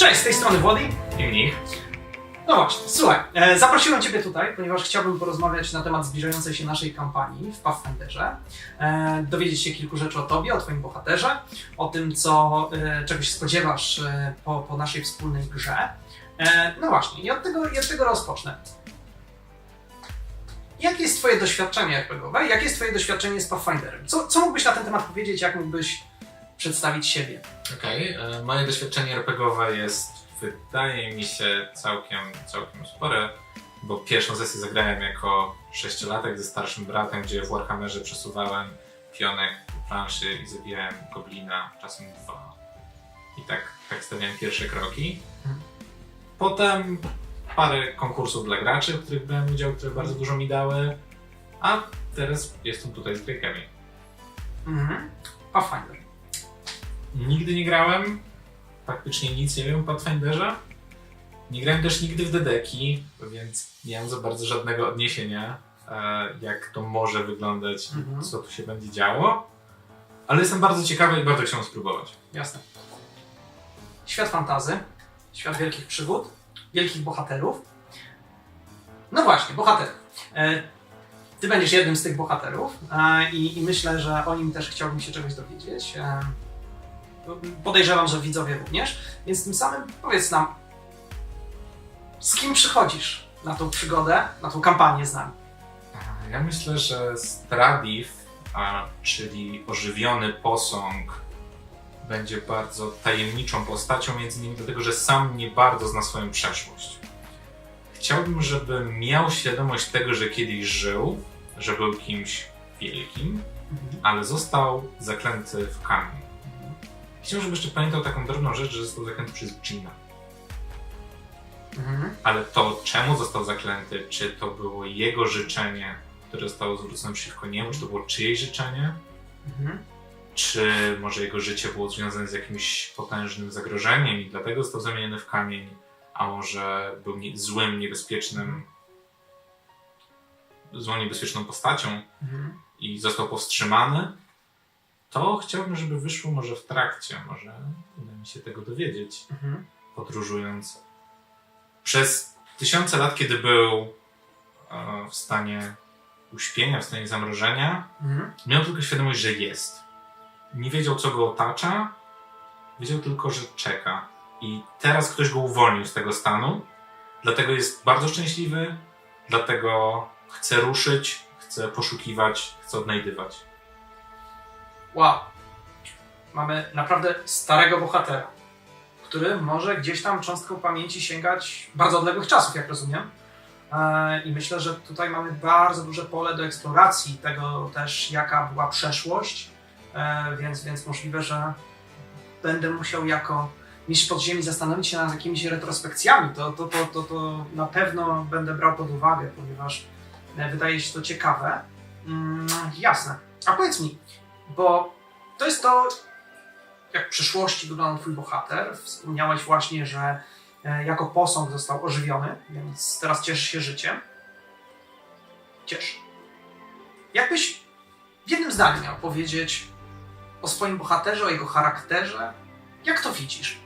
Cześć, z tej strony Włody. I mnich. No właśnie, słuchaj, e, zaprosiłem Ciebie tutaj, ponieważ chciałbym porozmawiać na temat zbliżającej się naszej kampanii w Pathfinderze. E, dowiedzieć się kilku rzeczy o Tobie, o Twoim bohaterze, o tym, co, e, czego się spodziewasz e, po, po naszej wspólnej grze. E, no właśnie, i od tego, i od tego rozpocznę. Jakie jest Twoje doświadczenie RPGowe? Jakie jest Twoje doświadczenie z Pathfinderem? Co, co mógłbyś na ten temat powiedzieć? Jak mógłbyś przedstawić siebie? Okej, e, moje doświadczenie RPGowe jest, wydaje mi się, całkiem, całkiem spore, bo pierwszą sesję zagrałem jako sześciolatek ze starszym bratem, gdzie w Warhammerze przesuwałem pionek po planszy i zabijałem goblina, czasem dwa. I tak, tak stawiałem pierwsze kroki. Mhm. Potem parę konkursów dla graczy, w których brałem udział, które bardzo dużo mi dały, a teraz jestem tutaj z Greycami. Mhm. Pathfinder. Nigdy nie grałem, praktycznie nic nie wiem o Pathfinderze. Nie grałem też nigdy w Dedeki, więc nie mam za bardzo żadnego odniesienia, e, jak to może wyglądać Mhm. i co tu się będzie działo. Ale jestem bardzo ciekawy i bardzo chciałem spróbować. Jasne. Świat fantazy, świat wielkich przygód, wielkich bohaterów. No właśnie, bohaterów. E, Ty będziesz jednym z tych bohaterów e, i, i myślę, że o nim też chciałbym się czegoś dowiedzieć. Podejrzewam, że widzowie również, więc tym samym powiedz nam, z kim przychodzisz na tą przygodę, na tą kampanię z nami? Ja myślę, że Stradiv, a, czyli ożywiony posąg, będzie bardzo tajemniczą postacią, między innymi dlatego, że sam nie bardzo zna swoją przeszłość. Chciałbym, żeby miał świadomość tego, że kiedyś żył, że był kimś wielkim, ale został zaklęty w kamień. Chciałbym, żeby jeszcze pamiętał taką drobną rzecz, że został zaklęty przez Gina. Mhm. Ale to, czemu został zaklęty, czy to było jego życzenie, które zostało zwrócone przeciwko niemu, czy to było czyjeś życzenie, Mhm. czy może jego życie było związane z jakimś potężnym zagrożeniem i dlatego został zamieniony w kamień, a może był nie, złym, niebezpiecznym, złą, niebezpieczną postacią Mhm. i został powstrzymany, to chciałbym, żeby wyszło może w trakcie, może uda mi się tego dowiedzieć Mhm. podróżując przez tysiące lat, kiedy był e, w stanie uśpienia, w stanie zamrożenia, Mhm. miał tylko świadomość, że jest. Nie wiedział, co go otacza, wiedział tylko, że czeka. I teraz ktoś go uwolnił z tego stanu, dlatego jest bardzo szczęśliwy, dlatego chce ruszyć, chce poszukiwać, chce odnajdywać. Wow. Mamy naprawdę starego bohatera, który może gdzieś tam cząstką pamięci sięgać bardzo odległych czasów, jak rozumiem. E, I myślę, że tutaj mamy bardzo duże pole do eksploracji tego też, jaka była przeszłość, E, więc, więc możliwe, że będę musiał jako mistrz podziemi zastanowić się nad jakimiś retrospekcjami. To, to, to, to, to na pewno będę brał pod uwagę, ponieważ e, wydaje się to ciekawe. Mm, jasne. A powiedz mi, bo to jest to, jak w przyszłości wygląda twój bohater. Wspomniałeś właśnie, że e, jako posąg został ożywiony, więc teraz cieszysz się życiem. Ciesz. Jakbyś w jednym zdaniu miał powiedzieć o swoim bohaterze, o jego charakterze, jak to widzisz?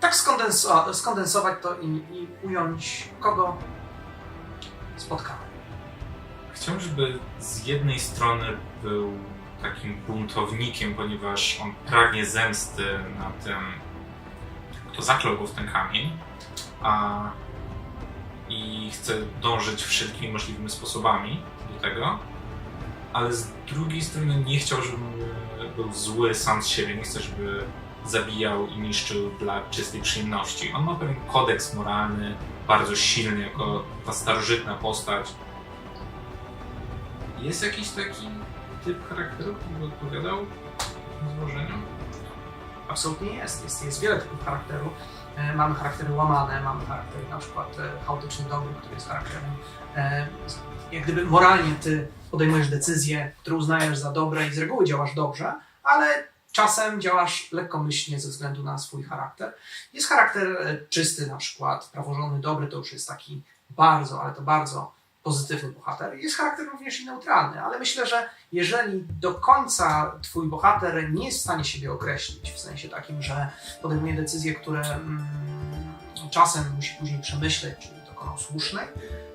Tak skondenso- skondensować to i, i ująć, kogo spotkamy. Chciałbym, żeby z jednej strony był takim buntownikiem, ponieważ on pragnie zemsty na tym, kto zaklął go w ten kamień, a i chce dążyć wszelkimi możliwymi sposobami do tego, ale z drugiej strony nie chciał, żeby był zły sam z siebie, nie chce, żeby zabijał i niszczył dla czystej przyjemności. On ma pewien kodeks moralny, bardzo silny, jako ta starożytna postać, jest jakiś taki typ charakteru, który by odpowiadał złożeniu? Absolutnie jest. Jest, jest wiele typów charakteru. E, Mamy charaktery łamane, mamy charakter na przykład e, chaotyczny dobry, który jest charakterem, e, jak gdyby moralnie ty podejmujesz decyzje, które uznajesz za dobre i z reguły działasz dobrze, ale czasem działasz lekkomyślnie ze względu na swój charakter. Jest charakter czysty na przykład, praworządny dobry to już jest taki bardzo, ale to bardzo pozytywny bohater. Jest charakter również i neutralny, ale myślę, że jeżeli do końca twój bohater nie jest w stanie siebie określić, w sensie takim, że podejmuje decyzje, które mm, czasem musi później przemyśleć, czy dokonał słusznej,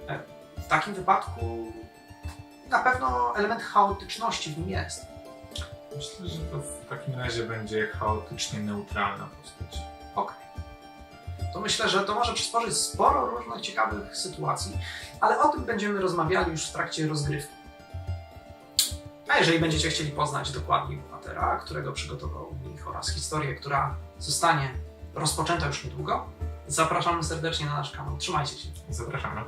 e, w takim wypadku na pewno element chaotyczności w nim jest. Myślę, że to w takim razie będzie chaotycznie neutralna postać. To myślę, że to może przysporzyć sporo różnych ciekawych sytuacji, ale o tym będziemy rozmawiali już w trakcie rozgrywki. A jeżeli będziecie chcieli poznać dokładniej bohatera, którego przygotował mi oraz historię, która zostanie rozpoczęta już niedługo, zapraszamy serdecznie na nasz kanał. Trzymajcie się. Zapraszamy.